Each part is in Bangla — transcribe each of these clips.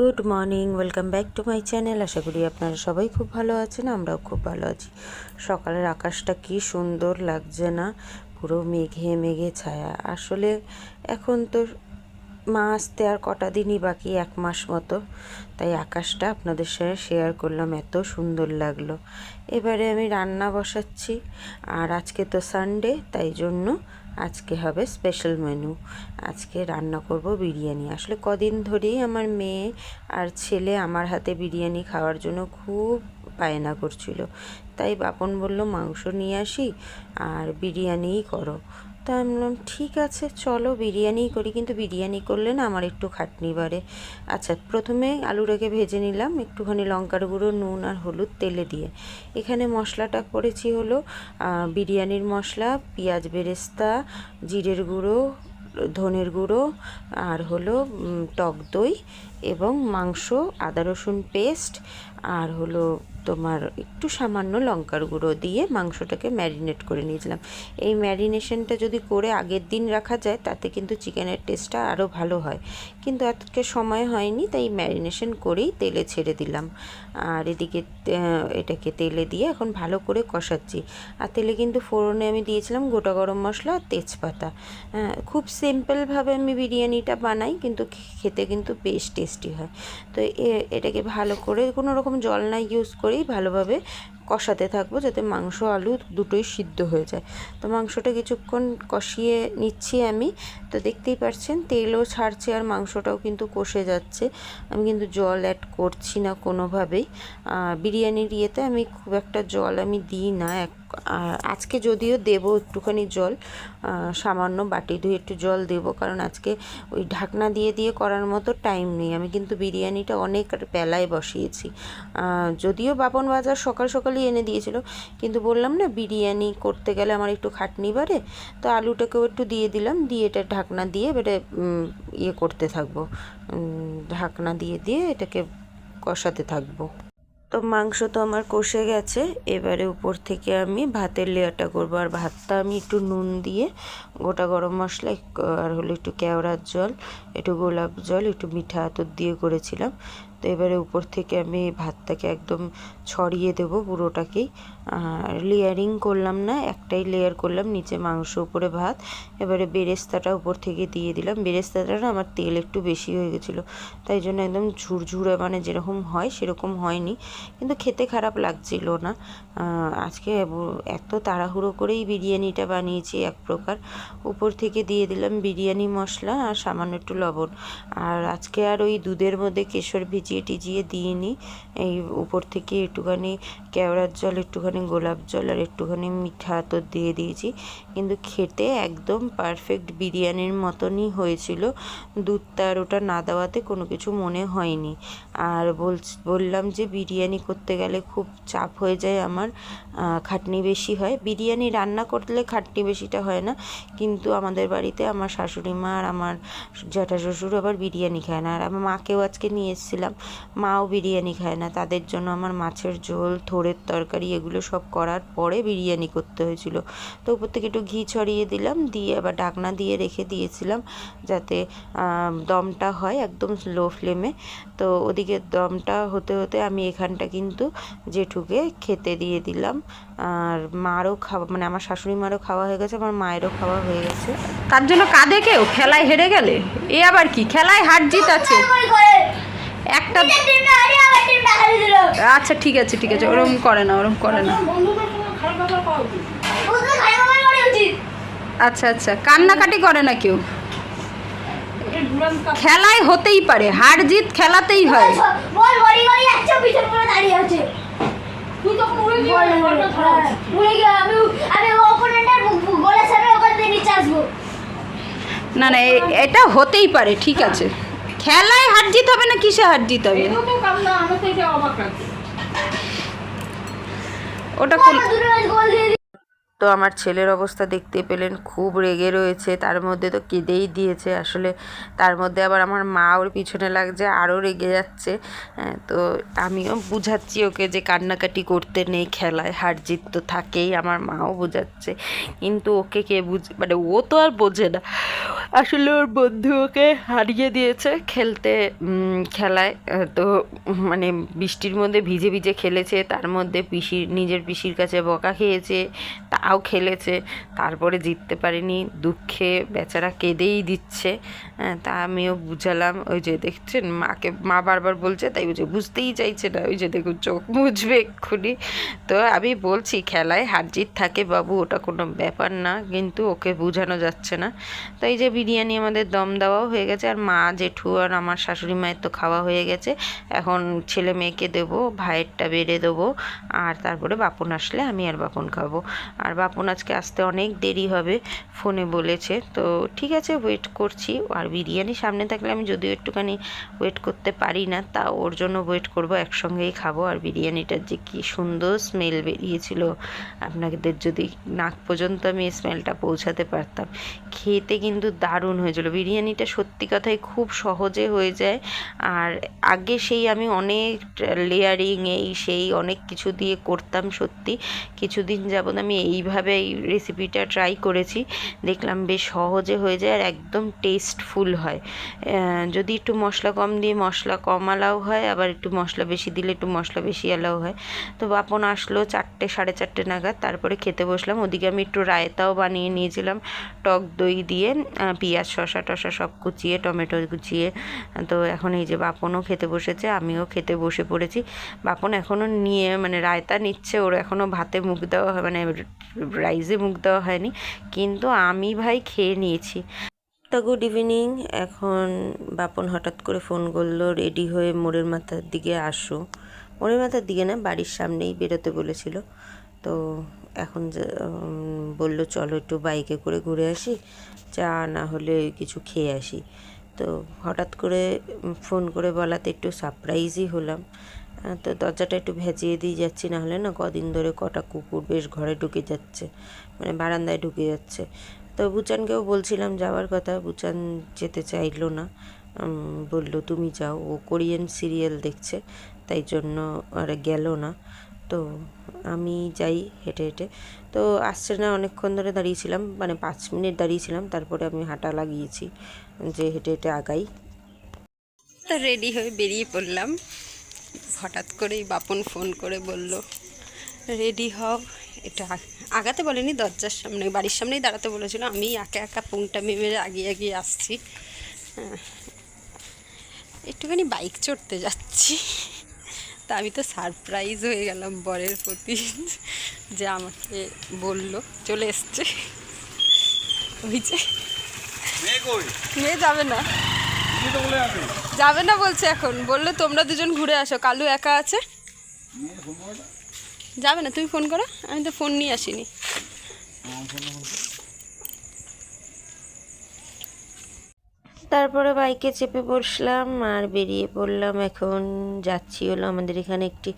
Good morning, welcome back to my channel. আশা করি আপনারা সবাই খুব ভালো আছেন, আমরাও খুব ভালো আছি। সকালের আকাশটা কি সুন্দর লাগছে না, পুরো মেঘে মেঘে ছায়া। আসলে এখন তো মা আসতে আর কটা দিনই বাকি, এক মাস মতো। তাই আকাশটা আপনাদের সঙ্গে শেয়ার করলাম, এত সুন্দর লাগল। এবারে আমি রান্না বসাচ্ছি, আর আজকে তো সানডে তাই জন্য আজকে হবে স্পেশাল মেনু আজকে রান্না করব বিরিয়ানি। আসলে কদিন ধরেই আমার মেয়ে আর ছেলে আমার হাতে বিরিয়ানি খাওয়ার জন্য খুব পায়না করছিল। তাই বাপন বলল, মাংস নিয়ে আসি আর বিরিয়ানিই করো। তা আমি বললাম, ঠিক আছে, চলো বিরিয়ানিই করি। কিন্তু বিরিয়ানি করলে না আমার একটু খাটনি বাড়ে। আচ্ছা প্রথমে আলুটাকে ভেজে নিলাম, একটুখানি লঙ্কার গুঁড়ো, নুন আর হলুদ তেলে দিয়ে। এখানে মশলাটা করেছি হলো বিরিয়ানির মশলা, পেঁয়াজ বেরেস্তা, জিরের গুঁড়ো, ধনের গুঁড়ো আর হলো টক দই এবং মাংস, আদা রসুন পেস্ট আর হলো তোমার একটু সামান্য লঙ্কার গুঁড়ো দিয়ে মাংসটাকে ম্যারিনেট করে নিয়েছিলাম। এই ম্যারিনেশনটা যদি করে আগের দিন রাখা যায়, তাতে কিন্তু চিকেনের টেস্টটা আরও ভালো হয়। কিন্তু আজকে সময় হয়নি, তাই ম্যারিনেশন করেই তেলে ছেড়ে দিলাম। আর এদিকে এটাকে তেলে দিয়ে এখন ভালো করে কষাচ্ছি। আর তেলে কিন্তু ফোড়নে আমি দিয়েছিলাম গোটা গরম মশলা আর তেজপাতা। খুব সিম্পলভাবে আমি বিরিয়ানিটা বানাই, কিন্তু খেতে কিন্তু বেশ টেস্টি হয়। তো এটাকে ভালো করে কোনো রকম জল না ইউজ করেই ভালোভাবে কষাতে থাকব যাতে মাংস, আলু দুটোই সিদ্ধ হয়ে যায়। তো মাংসটা কিছুক্ষণ কষিয়ে নিচ্ছি আমি। তো দেখতেই পাচ্ছেন তেলও ছাড়ছে আর মাংসটাও কিন্তু কষে যাচ্ছে। আমি কিন্তু জল অ্যাড করছি না কোনোভাবেই। বিরিয়ানির ইয়েতে আমি খুব একটা জল আমি দিই না, এক আজকে যদিও দেব একটুখানি জল সামান্য বাটি ধুয়ে একটু জল দেব, কারণ আজকে ওই ঢাকনা দিয়ে দিয়ে করার মতো টাইম নেই। আমি কিন্তু বিরিয়ানিটা অনেক বেলায় বসিয়েছি। যদিও বাপন বাজার সকাল সকালই এনে দিয়েছিল, কিন্তু বললাম না, বিরিয়ানি করতে গেলে আমার একটু খাটনি বাড়ে, তো আলুটাকেও একটু দিয়ে দিলাম, দিয়ে এটা ঢাকনা দিয়ে এবারে ইয়ে করতে থাকব। ঢাকনা দিয়ে দিয়ে এটাকে কষাতে থাকব। তো মাংস তো আমার কষে গেছে। এবারে উপর থেকে আমি ভাতের লেয়ারটা করব। আর ভাতটা আমি একটু নুন দিয়ে গোটা গরম মশলা আর হলো একটু কেওড়ার জল, একটু গোলাপ জল, একটু মিঠা আতর দিয়ে করেছিলাম। তো এবারে উপর থেকে আমি ভাতটাকে একদম ছড়িয়ে দেব পুরোটাকেই আর লেয়ারিং করলাম না, একটাই লেয়ার করলাম, নিচে মাংস, উপরে ভাত। এবারে বেরেস্তাটা উপর থেকে দিয়ে দিলাম। বেরেস্তাটা না আমার তেল একটু বেশি হয়ে গেছিল, তাই জন্য একদম ঝুরঝুরে মানে যেরকম হয় সেরকম হয়নি। কিন্তু খেতে খারাপ লাগছিল না। আজকে এত তাড়াহুড়ো করেই বিরিয়ানিটা বানিয়েছি এক প্রকার। উপর থেকে দিয়ে দিলাম বিরিয়ানি মশলা আর সামান্য একটু লবণ। আর আজকে আর ওই দুধের মধ্যে কেশর ভিজিয়ে টিজিয়ে দিয়ে দিইনি এই উপর থেকে একটুখানি কেওড়ার জল, একটুখানি গোলাপ জল আর একটুখানি মিঠা আতর দিয়ে দিয়েছি। কিন্তু খেতে একদম পারফেক্ট বিরিয়ানির মতনই হয়েছিল। দুধটা আর ওটা না দেওয়াতে কোনো কিছু মনে হয়নি। আর বললাম যে বিরিয়ানি করতে গেলে খুব চাপ হয়ে যায় আমার খাটনি বেশি হয়। বিরিয়ানি রান্না করলে খাটনি বেশিটা হয় না। কিন্তু আমাদের বাড়িতে আমার শাশুড়ি মা আর আমার জ্যাঠা শ্বশুর আবার বিরিয়ানি খায় না। আর আমার মাকেও আজকে নিয়ে এসেছিলাম। মাও বিরিয়ানি খায় না। তাদের জন্য আমার মাছের ঝোল থোড়ের তরকারি এগুলো সব করার পরে বিরিয়ানি করতে হয়েছিল। তো উপর থেকে একটু ঘি ছড়িয়ে দিলাম দিয়ে আবার ঢাকনা দিয়ে রেখে দিয়েছিলাম যাতে দমটা হয় একদম লো ফ্লেমে। তো ওদিকে দমটা হতে হতে আমি এখানটা কিন্তু জেঠুকে খেতে দিয়ে দিলাম। আর মারও খাওয়া মানে আমার শাশুড়ি মারও খাওয়া হয়ে গেছে আমার মায়েরও খাওয়া হয়ে গেছে। তার জন্য কাঁদে কেউ? খেলায় হেরে গেলে? এ আবার কি? খেলায় হার জিত আছে। একটা আচ্ছা ঠিক আছে ঠিক আছে ওরকম করে না ওরকম করে না। আচ্ছা আচ্ছা কান্নাকাটি করে না কেউ? খেলায় হতেই পারে হার জিত খেলাতেই হয়। না না এ- এটা হতেই পারে ঠিক আছে। খেলায় হার জিত হবে না কিসে হার জিত হবে? ওটা কোন আমার ছেলের অবস্থা দেখতে পেলেন খুব রেগে রয়েছে তার মধ্যে তো কেঁদেই দিয়েছে। আসলে তার মধ্যে আবার আমার মা ওর পিছনে লাগছে আরও রেগে যাচ্ছে। হ্যাঁ, তো আমিও বুঝাচ্ছি ওকে যে কান্নাকাটি করতে নেই খেলায় হার জিত তো থাকেই আমার মাও বোঝাচ্ছে। কিন্তু ওকে কে বুঝ মানে ও তো আর বোঝে না। আসলে ওর বন্ধু ওকে হারিয়ে দিয়েছে খেলতে খেলায়। তো মানে বৃষ্টির মধ্যে ভিজে ভিজে খেলেছে তার মধ্যে পিসির নিজের পিসির কাছে বকা খেয়েছে। তাও খেলেছে। তারপরে জিততে পারেনি। দুঃখে বেচারা কেঁদেই দিচ্ছে। হ্যাঁ, তা আমিও বুঝালাম। ওই যে দেখছেন মাকে মা বারবার বলছে তাই বুঝে বুঝতেই চাইছে না। ওই যে দেখুন চোখ মুছবে এক্ষুনি। তো আমি বলছি খেলায় হার জিত থাকে বাবু ওটা কোনো ব্যাপার না কিন্তু ওকে বোঝানো যাচ্ছে না। তো এই যে বিরিয়ানি আমাদের দম দেওয়াও হয়ে গেছে আর মা জেঠু আর আমার শাশুড়ি মায়ের তো খাওয়া হয়ে গেছে। এখন ছেলে মেয়েকে দেবো ভাইয়েরটা বেড়ে দেবো আর তারপরে বাপন আসলে আমি আর বাপন খাব। আর বাপন আজকে আসতে অনেক দেরি হবে, ফোনে বলেছে। তো ঠিক আছে ওয়েট করছি। আর বিরিয়ানি সামনে থাকলে আমি যদিও একটুখানি ওয়েট করতে পারি না, তা ওর জন্য ওয়েট করব, একসঙ্গেই খাব। আর বিরিয়ানিটার যে কি সুন্দর স্মেল বেরিয়েছিল, আপনাদের যদি নাক পর্যন্ত আমি এই স্মেলটা পৌঁছাতে পারতাম। খেতে কিন্তু দারুণ হয়েছিল। বিরিয়ানিটা সত্যি কথাই খুব সহজে হয়ে যায়। আর আগে সেই আমি অনেক লেয়ারিং এই সেই অনেক কিছু দিয়ে করতাম সত্যি। কিছুদিন যাবৎ আমি এইভাবে এই রেসিপিটা ট্রাই করেছি। দেখলাম বেশ সহজে হয়ে যায় আর একদম টেস্টফুল হয়। যদি একটু মশলা কম দিয়ে মশলা কম আলাও হয়, আবার একটু মশলা বেশি দিলে একটু মশলা বেশি আলাও হয়। তো বাপন আসলো চারটে, সাড়ে চারটে নাগাদ, তারপরে খেতে বসলাম। ওদিকে আমি একটু রায়তাও বানিয়ে নিয়েছিলাম, টক দই দিয়ে পেঁয়াজ, শসা টসা সব কুচিয়ে, টমেটো কুচিয়ে। তো এখন এই যে বাপনও খেতে বসেছে, আমিও খেতে বসে পড়েছি। বাপন এখনও নিয়ে মানে রায়তা নিচ্ছে, ওর এখনও ভাতে মুখ দেওয়া মানে রাইসে মুখ দেওয়া হয়নি, কিন্তু আমি ভাই খেয়ে নিয়েছি। তো গুড ইভিনিং এখন বাপন হঠাৎ করে ফোন করল রেডি হয়ে মোড়ের মাথার দিকে আসো। মোড়ের মাথার দিকে না, বাড়ির সামনেই বেরোতে বলেছিল। তো এখন বলল, চলো একটু বাইকে করে ঘুরে আসি, চা না হলে কিছু খেয়ে আসি। তো হঠাৎ করে ফোন করে বলাতে একটু সারপ্রাইজই হলাম। তো দরজাটা একটু ভেজিয়ে দিয়ে যাচ্ছি না হলে না কদিন ধরে কটা কুকুর বেশ ঘরে ঢুকে যাচ্ছে মানে বারান্দায় ঢুকে যাচ্ছে। তো বুচানকেও বলছিলাম যাওয়ার কথা, বুচান যেতে চাইলো না। বলল, তুমি যাও। ও কোরিয়ান সিরিয়াল দেখছে, তাই জন্য আর গেল না। তো আমি যাই হেঁটে হেঁটে। তো আসছে না, অনেকক্ষণ ধরে দাঁড়িয়েছিলাম মানে পাঁচ মিনিট দাঁড়িয়েছিলাম, তারপরে আমি হাঁটা লাগিয়েছি, যে হেঁটে হেঁটে আগাই। তো রেডি হয়ে বেরিয়ে পড়লাম। হঠাৎ করেই বাপন ফোন করে বলল রেডি হও। এটা আগাতে বলেনি দরজার সামনে বাড়ির সামনেই দাঁড়াতে বলেছিল। আমি একা একা পুংটা মেমে আগিয়ে এগিয়ে আসছি। হ্যাঁ। একটুখানি বাইক চড়তে যাচ্ছি। তা আমি তো সারপ্রাইজ হয়ে গেলাম বরের প্রতি যে আমাকে বলল চলে এসছে। ওই যে মেয়ে যাবে না। যাবে না বলছে এখন। বলল তোমরা দুজন ঘুরে আসো। কালু একা আছে? যাবে না? তুমি ফোন করো। আমি তো ফোন নিয়ে আসিনি। তারপরে বাইকে চেপে বসলাম আর বেরিয়ে পড়লাম। এখন যাচ্ছি হলো আমাদের এখানে একটি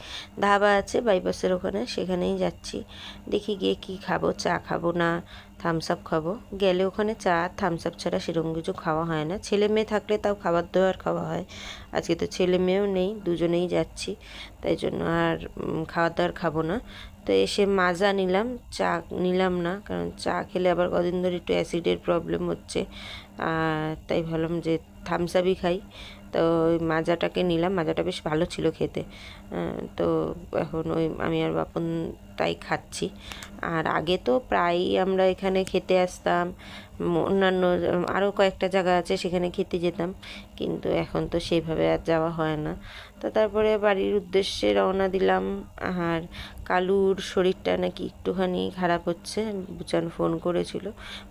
ধাবা আছে বাইপাসের ওখানে। সেখানেই যাচ্ছি। দেখি গিয়ে কি খাব চা খাব না। থামস আপ খাব। গেলে ওখানে চা থামস আপ ছাড়া সেরকম কিছু খাওয়া হয় না। ছেলে মেয়ে থাকলে তাও খাবার দাবার খাওয়া হয়। আজকে তো ছেলে মেয়েও নেই, দুজনেই যাচ্ছি। তাই জন্য আর খাবার দাবার খাব না। তো এসে মাজা নিলাম, চা নিলাম না, কারণ চা খেলে আবার কদিন ধরে একটু অ্যাসিডের প্রবলেম হচ্ছে। আর তাই ভাবলাম যে থামস আপই খাই। তো ওই মাজাটাকে নিলাম, মাজাটা বেশ ভালো ছিল খেতে। তো এখন ওই আমি আর বাপন তাই খাচ্ছি। আর আগে তো প্রায়ই আমরা এখানে খেতে আসতাম। অন্যান্য আরও কয়েকটা জায়গা আছে সেখানে খেতে যেতাম। কিন্তু এখন তো সেইভাবে আর যাওয়া হয় না। তো তারপরে বাড়ির উদ্দেশ্যে রওনা দিলাম। আর কালুর শরীরটা নাকি একটুখানি খারাপ হচ্ছে। বুচান ফোন করেছিল।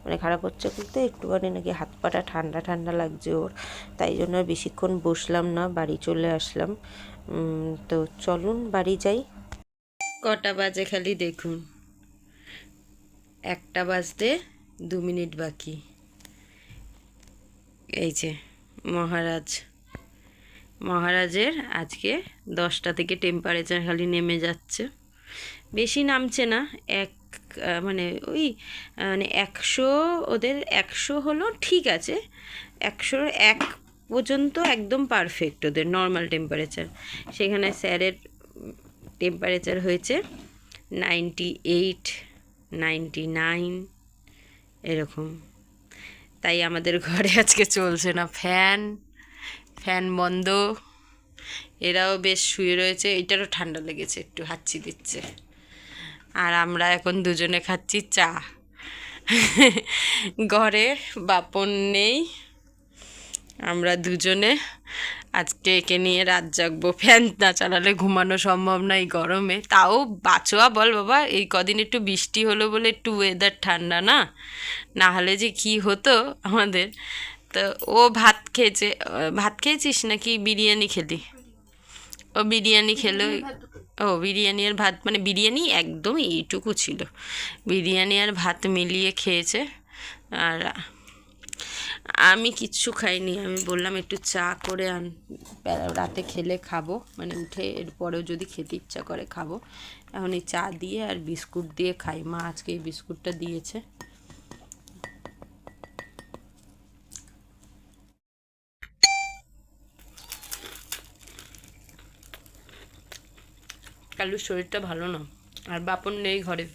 মানে খারাপ হচ্ছে বলতে একটুখানি নাকি হাত পাটা ঠান্ডা ঠান্ডা লাগছে ওর। তাই জন্য বেশিক্ষণ বসলাম না, বাড়ি চলে আসলাম। তো চলুন বাড়ি যাই। কটা বাজে খালি দেখুন। একটা বাজতে দু মিনিট বাকি। এই যে, মহারাজ। মহারাজের আজকে দশটা থেকে টেম্পারেচার খালি নেমে যাচ্ছে। বেশি নামছে না, এক মানে ওই মানে একশো, ওদের একশো হলো ঠিক আছে। একশোর এক পর্যন্ত একদম পারফেক্ট ওদের নর্মাল টেম্পারেচার সেখানে স্যারের টেম্পারেচার হয়েছে নাইনটি এইট নাইনটি নাইন এরকম। তাই আমাদের ঘরে আজকে চলছে না। ফ্যান ফ্যান বন্ধ। এরাও বেশ শুয়ে রয়েছে। এটারও ঠান্ডা লেগেছে, একটু হাঁচি দিচ্ছে। আর আমরা এখন দুজনে খাচ্ছি চা। ঘরে বাপন নেই। আমরা দুজনে আজকে একে নিয়ে রাত জাগবো। ফ্যান না চালালে ঘুমানো সম্ভব না এই গরমে। তাও বাঁচোয়া বল বাবা এই কদিন একটু বৃষ্টি হলো বলে একটু ওয়েদার ঠান্ডা না? না হলে যে কি হতো আমাদের? তো ও ভাত খেয়েছে ভাত খেয়েছিস নাকি বিরিয়ানি খেলি? ও বিরিয়ানি খেলো। ও বিরিয়ানি আর ভাত মানে বিরিয়ানি একদম এইটুকু ছিল। বিরিয়ানি আর ভাত মিলিয়ে খেয়েছে। আর আমি কিচ্ছু খাইনি, আমি বললাম একটু চা করে আন। রাতে খেলে খাব মানে উঠে এরপরেও যদি খেতে ইচ্ছা করে খাব। এখন এই চা দিয়ে আর বিস্কুট দিয়ে খাই, মা আজকে এই বিস্কুটটা দিয়েছে। কালুর শরীরটা ভালো না, আর বাপন নেই ঘরে।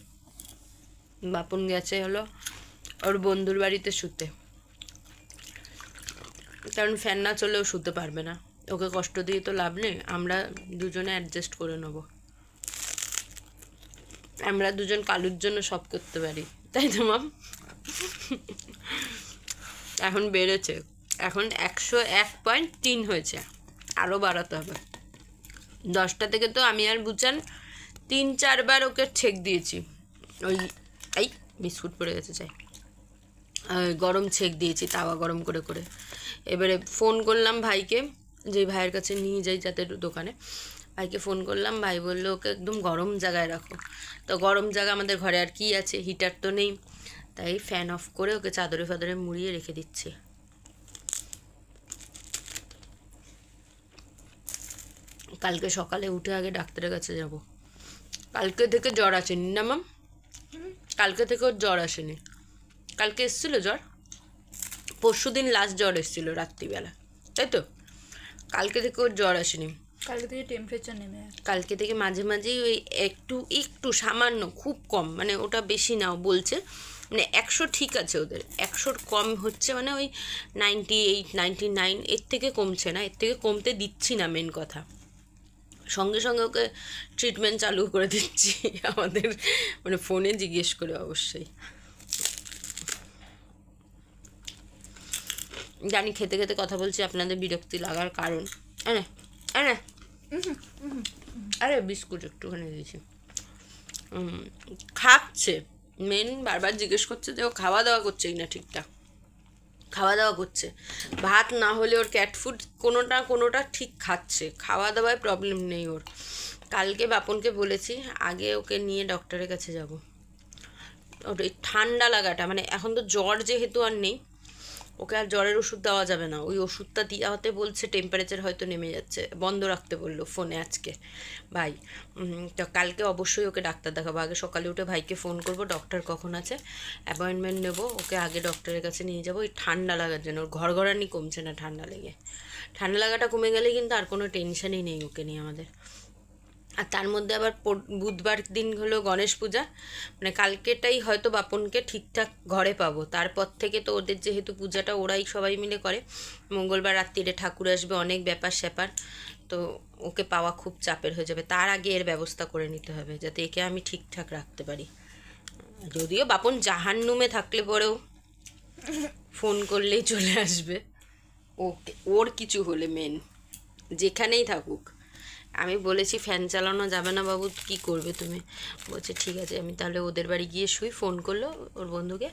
বাপন গেছে হলো ওর বন্ধুর বাড়িতে শুতে। কারণ ফ্যান না চলেও শুতে পারবে না। ওকে কষ্ট দিয়ে তো লাভ নেই, আমরা দুজনে অ্যাডজাস্ট করে নেব। আমরা দুজন কালুর জন্য সব করতে পারি, তাই তো মাম এখন বেড়েছে, এখন একশো এক পয়েন্ট তিন হয়েছে আরও বাড়াতে হবে। দশটা থেকে তো আমি আর বুঝান তিন চারবার ওকে ছেক দিয়েছি। ওই, এই, বিস্কুট পড়ে গেছে, চাই। গরম ছেক দিয়েছি, তাওয়া গরম করে করে। এবারে ফোন করলাম ভাইকে যে ভাইয়ের কাছে নিয়ে যাই যাতে দোকানে। ভাইকে ফোন করলাম ভাই বলল ওকে একদম গরম জায়গায় রাখো। তো গরম জায়গা আমাদের ঘরে আর কি আছে হিটার তো নেই। তাই ফ্যান অফ করে ওকে চাদরে ফাদরে মুড়িয়ে রেখে দিচ্ছি। কালকে সকালে উঠে আগে ডাক্তারের কাছে যাব। কালকে থেকে জ্বর আসেনি না মাম কালকে থেকে ওর জ্বর আসেনি। কালকে এসেছিল জ্বর? পরশু দিন লাস্ট জ্বর এসেছিল রাত্রিবেলা তাই তো? কালকে থেকে ওর জ্বর আসেনি। কালকে থেকে টেম্পারেচার নেমে কালকে থেকে মাঝে মাঝেই ওই একটু একটু সামান্য খুব কম মানে ওটা বেশি নাও বলছে। মানে একশো ঠিক আছে ওদের একশোর কম হচ্ছে মানে ওই নাইনটি এইট নাইনটি নাইন এর থেকে কমছে না এর থেকে কমতে দিচ্ছি না মেন কথা। সঙ্গে সঙ্গে ওকে ট্রিটমেন্ট চালু করে দিচ্ছি আমাদের মানে ফোনে জিজ্ঞেস করে অবশ্যই। জানি খেতে খেতে কথা বলছি, আপনাদের বিরক্তি লাগার কারণ। আরে আরে আরে, বিস্কুট একটুখানি দিয়েছি। খাচ্ছে। মেন বারবার জিজ্ঞেস করছে যে ও খাওয়া দাওয়া করছে না ঠিকঠাক। খাওয়া দাওয়া করছে। ভাত না হলে ওর ক্যাট ফুড কোনোটা কোনোটা ঠিক খাচ্ছে। খাওয়া দাওয়ায় প্রবলেম নেই ওর। কালকে বাপনকে বলেছি, আগে ওকে নিয়ে ডক্টরের কাছে যাব। ওর ঠান্ডা লাগাটা মানে এখন তো জ্বর যেহেতু আর নেই ওকে আর জ্বরের ওষুধ দেওয়া যাবে না। ওই ওষুধটা দেওয়াতে বলছে টেম্পারেচার হয়তো নেমে যাচ্ছে। বন্ধ রাখতে বলল ফোনে আজকে। ভাই তো কালকে অবশ্যই ওকে ডাক্তার দেখাবো। আগে সকালে উঠে ভাইকে ফোন করব ডক্টর কখন আছে? অ্যাপয়েন্টমেন্ট নেব, ওকে আগে ডক্টরের কাছে নিয়ে যাব। ওই ঠান্ডা লাগার জন্য। ওর ঘরঘরানি কমছে না ঠান্ডা লেগে। ঠান্ডা লাগাটা কমে গেলে কিন্তু আর কোনো টেনশনই নেই ওকে নিয়ে আমাদের। আর তার মধ্যে আবার বুধবার দিন হলো গণেশ পূজা। মানে কালকেটাই হয়তো বাপনকে ঠিকঠাক ঘরে পাবো। তারপর থেকে তো ওদের যেহেতু পূজাটা ওরাই সবাই মিলে করে। মঙ্গলবার রাত্রিরে ঠাকুর আসবে অনেক ব্যাপার স্যাপার। তো ওকে পাওয়া খুব চাপের হয়ে যাবে। তার আগে এর ব্যবস্থা করে নিতে হবে যাতে একে আমি ঠিকঠাক রাখতে পারি। যদিও বাপন জাহান্নুমে থাকলে পরেও ফোন করলেই চলে আসবে। ওকে ওর কিছু হলে মেন যেখানেই থাকুক। আমি বলেছি ফ্যান চালানো যাবে না বাবু, কি করবে তুমি? বলছে, ঠিক আছে, আমি তাহলে ওদের বাড়ি গিয়ে শুই। ফোন করল ওর বন্ধুকে,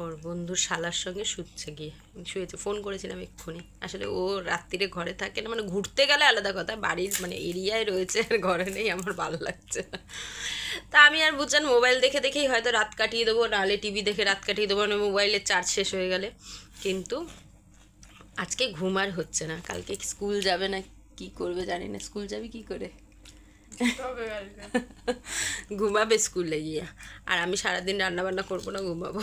ওর বন্ধুর শালার সঙ্গে শুচ্ছে গিয়ে। শুয়েছে, ফোন করেছিলাম এক্ষুনি। আসলে ও রাত্রিরে ঘরে থাকে না মানে ঘুরতে গেলে আলাদা কথা, বাড়ির মানে এরিয়ায় রয়েছে, আর ঘরে নেই, আমার ভালো লাগছে না। তা আমি আর বুঝছেন মোবাইল দেখে দেখেই হয়তো রাত কাটিয়ে দেবো, নাহলে টিভি দেখে রাত কাটিয়ে দেবো মানে মোবাইলের চার্জ শেষ হয়ে গেলে। কিন্তু আজকে ঘুম আর হচ্ছে না, কালকে স্কুল যাবে না কি করবে জানি না স্কুল যাবি কি করে? ঘুমাবে স্কুলে গিয়ে। আর আমি সারাদিন রান্না বান্না করব না ঘুমাবো।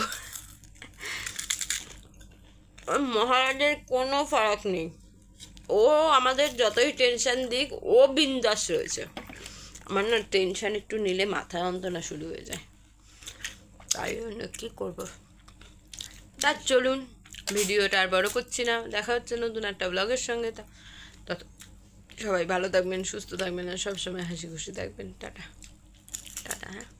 মহারাজের কোনো ফারাক নেই। ও আমাদের যতই টেনশন দিক ও বিন্দাস রয়েছে। আমার না টেনশন একটু নিলে মাথা যন্ত্রণা শুরু হয়ে যায়। তাই জন্য কী করব? তা চলুন ভিডিওটা আর বড় করছি না। দেখা হচ্ছে নতুন একটা ব্লগের সঙ্গে। তা সবাই ভালো থাকবেন সুস্থ থাকবেন আর সবসময় হাসি খুশি থাকবেন। টাটা। টাটা হ্যাঁ।